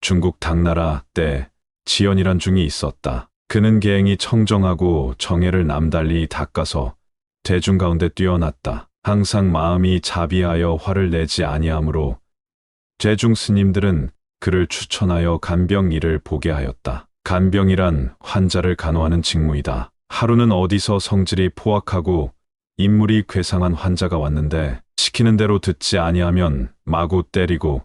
중국 당나라 때 지연이란 중이 있었다. 그는 계행이 청정하고 정예를 남달리 닦아서 대중 가운데 뛰어났다. 항상 마음이 자비하여 화를 내지 아니하므로 제중 스님들은 그를 추천하여 간병 일을 보게 하였다. 간병이란 환자를 간호하는 직무이다. 하루는 어디서 성질이 포악하고 인물이 괴상한 환자가 왔는데 시키는 대로 듣지 아니하면 마구 때리고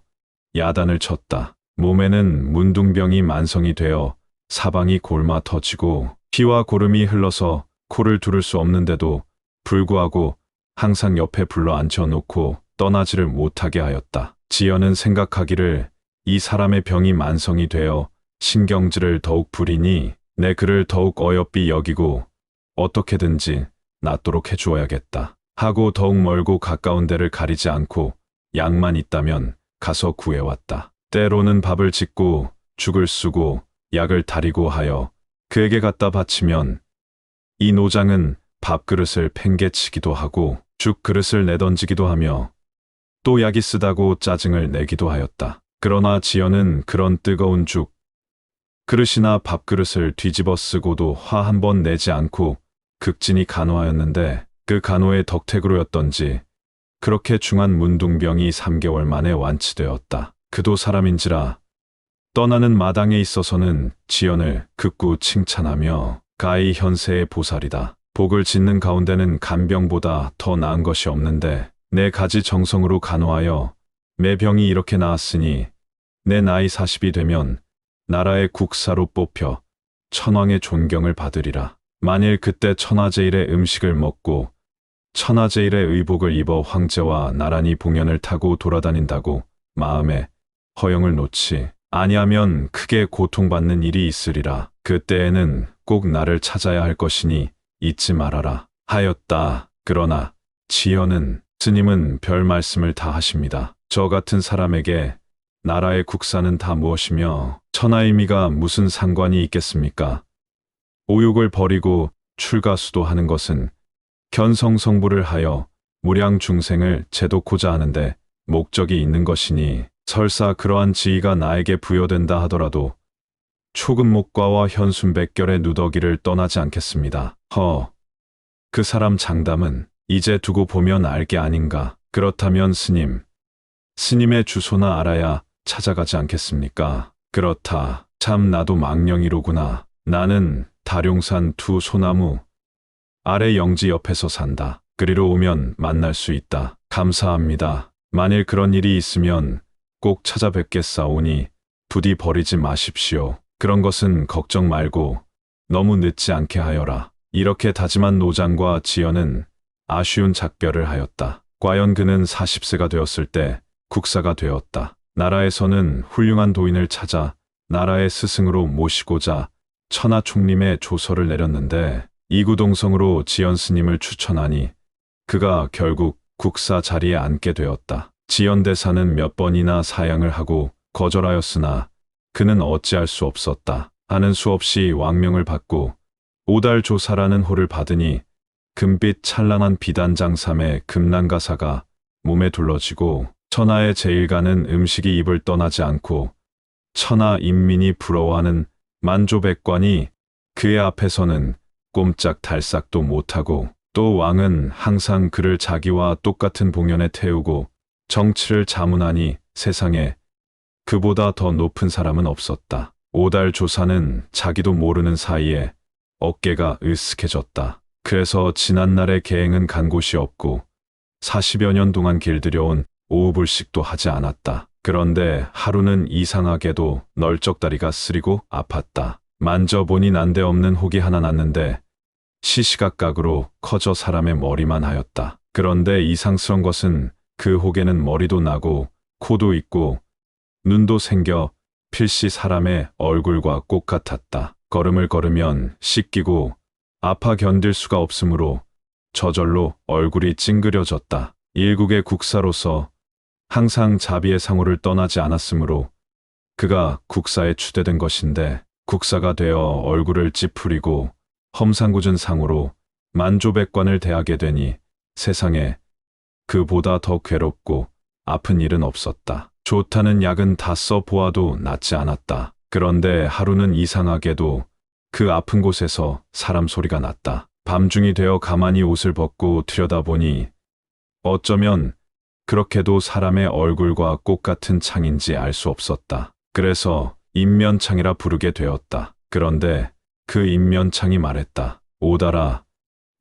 야단을 쳤다. 몸에는 문둥병이 만성이 되어 사방이 골마 터지고 피와 고름이 흘러서 코를 두를 수 없는데도 불구하고 항상 옆에 불러 앉혀놓고 떠나지를 못하게 하였다. 지연은 생각하기를 이 사람의 병이 만성이 되어 신경질을 더욱 부리니 내 그를 더욱 어여삐 여기고 어떻게든지 낫도록 해주어야겠다. 하고 더욱 멀고 가까운 데를 가리지 않고 약만 있다면 가서 구해왔다. 때로는 밥을 짓고 죽을 쓰고 약을 다리고 하여 그에게 갖다 바치면 이 노장은 밥그릇을 팽개치기도 하고 죽 그릇을 내던지기도 하며 또 약이 쓰다고 짜증을 내기도 하였다. 그러나 지연은 그런 뜨거운 죽 그릇이나 밥그릇을 뒤집어 쓰고도 화 한 번 내지 않고 극진히 간호하였는데 그 간호의 덕택으로였던지 그렇게 중한 문둥병이 3개월 만에 완치되었다. 그도 사람인지라 떠나는 마당에 있어서는 지연을 극구 칭찬하며 가히 현세의 보살이다. 복을 짓는 가운데는 간병보다 더 나은 것이 없는데 내 가지 정성으로 간호하여 내 병이 이렇게 나았으니 내 나이 40이 되면 나라의 국사로 뽑혀 천왕의 존경을 받으리라. 만일 그때 천하제일의 음식을 먹고 천하제일의 의복을 입어 황제와 나란히 봉연을 타고 돌아다닌다고 마음에 허영을 놓지 아니하면 크게 고통받는 일이 있으리라. 그때에는 꼭 나를 찾아야 할 것이니 잊지 말아라. 하였다. 그러나 지연은 스님은 별 말씀을 다 하십니다. 저 같은 사람에게 나라의 국사는 다 무엇이며 천하의 미가 무슨 상관이 있겠습니까? 오욕을 버리고 출가수도 하는 것은 견성성부를 하여 무량 중생을 제도코자 하는데 목적이 있는 것이니 설사 그러한 지위가 나에게 부여된다 하더라도 초금목과와 현순백결의 누더기를 떠나지 않겠습니다. 허. 그 사람 장담은 이제 두고 보면 알게 아닌가. 그렇다면 스님. 스님의 주소나 알아야 찾아가지 않겠습니까? 그렇다. 참 나도 망령이로구나. 나는 다룡산 두 소나무 아래 영지 옆에서 산다. 그리로 오면 만날 수 있다. 감사합니다. 만일 그런 일이 있으면 꼭 찾아뵙겠사오니 부디 버리지 마십시오. 그런 것은 걱정 말고 너무 늦지 않게 하여라. 이렇게 다짐한 노장과 지연은 아쉬운 작별을 하였다. 과연 그는 40세가 되었을 때 국사가 되었다. 나라에서는 훌륭한 도인을 찾아 나라의 스승으로 모시고자 천하 총림의 조서를 내렸는데 이구동성으로 지연 스님을 추천하니 그가 결국 국사 자리에 앉게 되었다. 지연 대사는 몇 번이나 사양을 하고 거절하였으나 그는 어찌할 수 없었다. 하는 수 없이 왕명을 받고 오달 조사라는 호를 받으니 금빛 찬란한 비단장삼의 금난가사가 몸에 둘러지고 천하의 제일가는 음식이 입을 떠나지 않고 천하 인민이 부러워하는 만조백관이 그의 앞에서는 꼼짝 달싹도 못하고 또 왕은 항상 그를 자기와 똑같은 봉연에 태우고 정치를 자문하니 세상에 그보다 더 높은 사람은 없었다. 오달 조사는 자기도 모르는 사이에 어깨가 으쓱해졌다. 그래서 지난날의 계행은 간 곳이 없고 40여 년 동안 길들여온 오후불식도 하지 않았다. 그런데 하루는 이상하게도 널쩍다리가 쓰리고 아팠다. 만져보니 난데없는 혹이 하나 났는데 시시각각으로 커져 사람의 머리만 하였다. 그런데 이상스런 것은 그 혹에는 머리도 나고 코도 있고 눈도 생겨 필시 사람의 얼굴과 꼭 같았다. 걸음을 걸으면 씻기고 아파 견딜 수가 없으므로 저절로 얼굴이 찡그려졌다. 일국의 국사로서 항상 자비의 상호를 떠나지 않았으므로 그가 국사에 추대된 것인데 국사가 되어 얼굴을 찌푸리고 험상궂은 상으로 만조백관을 대하게 되니 세상에 그보다 더 괴롭고 아픈 일은 없었다. 좋다는 약은 다 써보아도 낫지 않았다. 그런데 하루는 이상하게도 그 아픈 곳에서 사람 소리가 났다. 밤중이 되어 가만히 옷을 벗고 들여다보니 어쩌면 그렇게도 사람의 얼굴과 꽃 같은 창인지 알 수 없었다. 그래서 인면창이라 부르게 되었다. 그런데 그 인면창이 말했다. 오다라,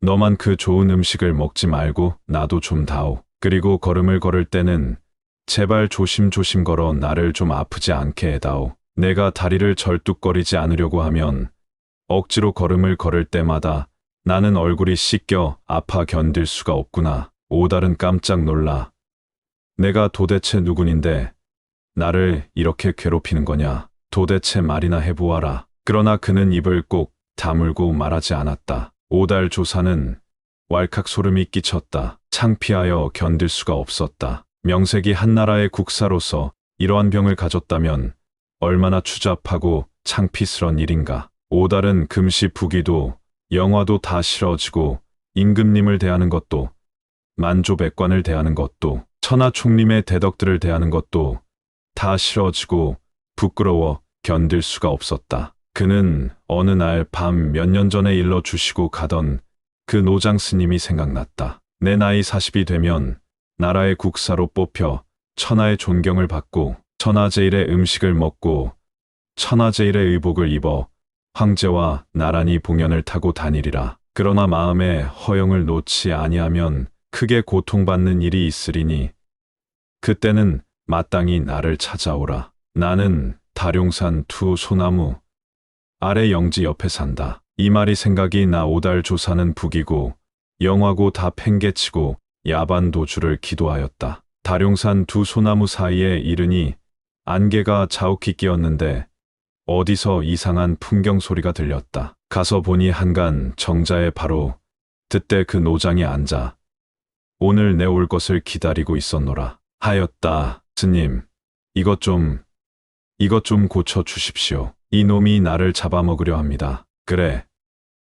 너만 그 좋은 음식을 먹지 말고 나도 좀 다오. 그리고 걸음을 걸을 때는 제발 조심조심 걸어 나를 좀 아프지 않게 해다오. 내가 다리를 절뚝거리지 않으려고 하면 억지로 걸음을 걸을 때마다 나는 얼굴이 씻겨 아파 견딜 수가 없구나. 오달은 깜짝 놀라. 내가 도대체 누군인데 나를 이렇게 괴롭히는 거냐. 도대체 말이나 해보아라. 그러나 그는 입을 꼭 다물고 말하지 않았다. 오달 조사는 왈칵 소름이 끼쳤다. 창피하여 견딜 수가 없었다. 명색이 한나라의 국사로서 이러한 병을 가졌다면 얼마나 추잡하고 창피스런 일인가. 오달은 금시 부기도 영화도 다 싫어지고 임금님을 대하는 것도 만조백관을 대하는 것도 천하총림의 대덕들을 대하는 것도 다 싫어지고 부끄러워 견딜 수가 없었다. 그는 어느 날 밤 몇 년 전에 일러 주시고 가던 그 노장 스님이 생각났다. 내 나이 40이 되면 나라의 국사로 뽑혀 천하의 존경을 받고 천하제일의 음식을 먹고 천하제일의 의복을 입어 황제와 나란히 봉연을 타고 다니리라. 그러나 마음에 허영을 놓지 아니하면 크게 고통받는 일이 있으리니 그때는 마땅히 나를 찾아오라. 나는 다룡산 투 소나무 아래 영지 옆에 산다. 이 말이 생각이 나 오달 조사는 북이고 영화고 다 팽개치고 야반 도주를 기도하였다. 다룡산 두 소나무 사이에 이르니 안개가 자욱히 끼었는데 어디서 이상한 풍경 소리가 들렸다. 가서 보니 한간 정자에 바로 그때 그 노장이 앉아 오늘 내 올 것을 기다리고 있었노라 하였다. 스님, 이것 좀, 이것 좀 고쳐 주십시오. 이 놈이 나를 잡아먹으려 합니다. 그래,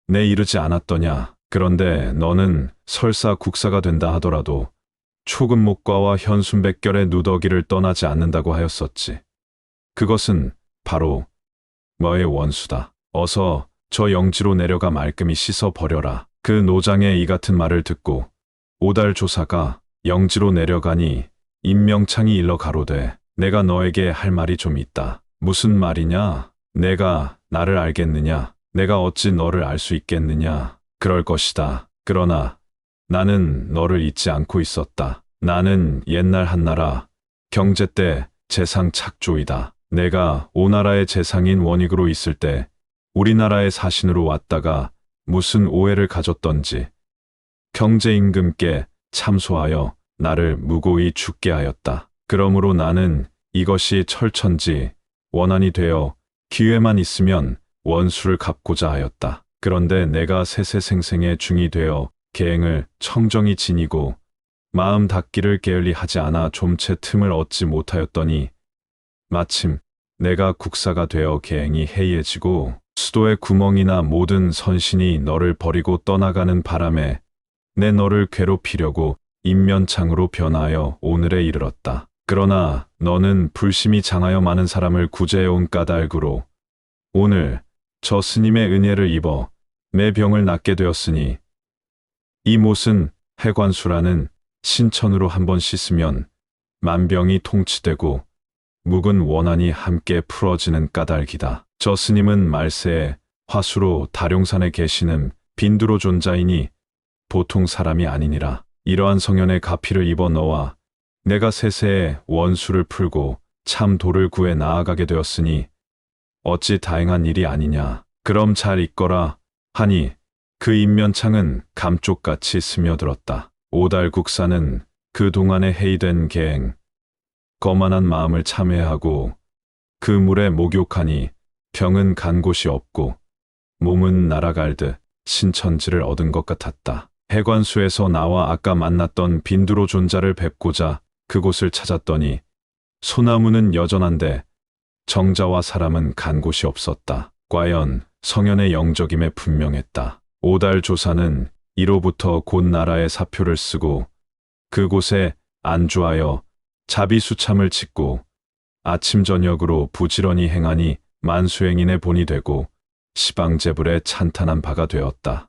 내 이르지 않았더냐. 그런데 너는 설사 국사가 된다 하더라도 초금목과와 현순백결의 누더기를 떠나지 않는다고 하였었지. 그것은 바로 너의 원수다. 어서 저 영지로 내려가 말끔히 씻어 버려라. 그 노장의 이 같은 말을 듣고 오달 조사가 영지로 내려가니 임명창이 일러 가로되 내가 너에게 할 말이 좀 있다. 무슨 말이냐? 내가 나를 알겠느냐? 내가 어찌 너를 알 수 있겠느냐? 그럴 것이다. 그러나 나는 너를 잊지 않고 있었다. 나는 옛날 한나라 경제 때 재상 착조이다. 내가 오나라의 재상인 원익으로 있을 때 우리나라의 사신으로 왔다가 무슨 오해를 가졌던지 경제임금께 참소하여 나를 무고히 죽게 하였다. 그러므로 나는 이것이 철천지 원한이 되어 기회만 있으면 원수를 갚고자 하였다. 그런데 내가 세세생생의 중이 되어 계행을 청정히 지니고 마음 닫기를 게을리 하지 않아 좀채 틈을 얻지 못하였더니 마침 내가 국사가 되어 계행이 해이해지고 수도의 구멍이나 모든 선신이 너를 버리고 떠나가는 바람에 내 너를 괴롭히려고 인면창으로 변하여 오늘에 이르렀다. 그러나 너는 불심이 장하여 많은 사람을 구제해온 까닭으로 오늘 저 스님의 은혜를 입어 내 병을 낫게 되었으니 이 못은 해관수라는 신천으로 한 번 씻으면 만병이 통치되고 묵은 원한이 함께 풀어지는 까닭이다. 저 스님은 말세에 화수로 다룡산에 계시는 빈두로 존자이니 보통 사람이 아니니라. 이러한 성현의 가피를 입어 너와 내가 세세에 원수를 풀고 참 도를 구해 나아가게 되었으니 어찌 다행한 일이 아니냐. 그럼 잘 있거라 하니 그 인면창은 감쪽같이 스며들었다. 오달 국사는 그 동안에 해이된 계행, 거만한 마음을 참회하고 그 물에 목욕하니 병은 간 곳이 없고 몸은 날아갈 듯 신천지를 얻은 것 같았다. 해관수에서 나와 아까 만났던 빈두로 존자를 뵙고자 그곳을 찾았더니 소나무는 여전한데 정자와 사람은 간 곳이 없었다. 과연 성현의 영적임에 분명했다. 오달 조사는 이로부터 곧 나라의 사표를 쓰고 그곳에 안주하여 자비수참을 짓고 아침 저녁으로 부지런히 행하니 만수행인의 본이 되고 시방제불에 찬탄한 바가 되었다.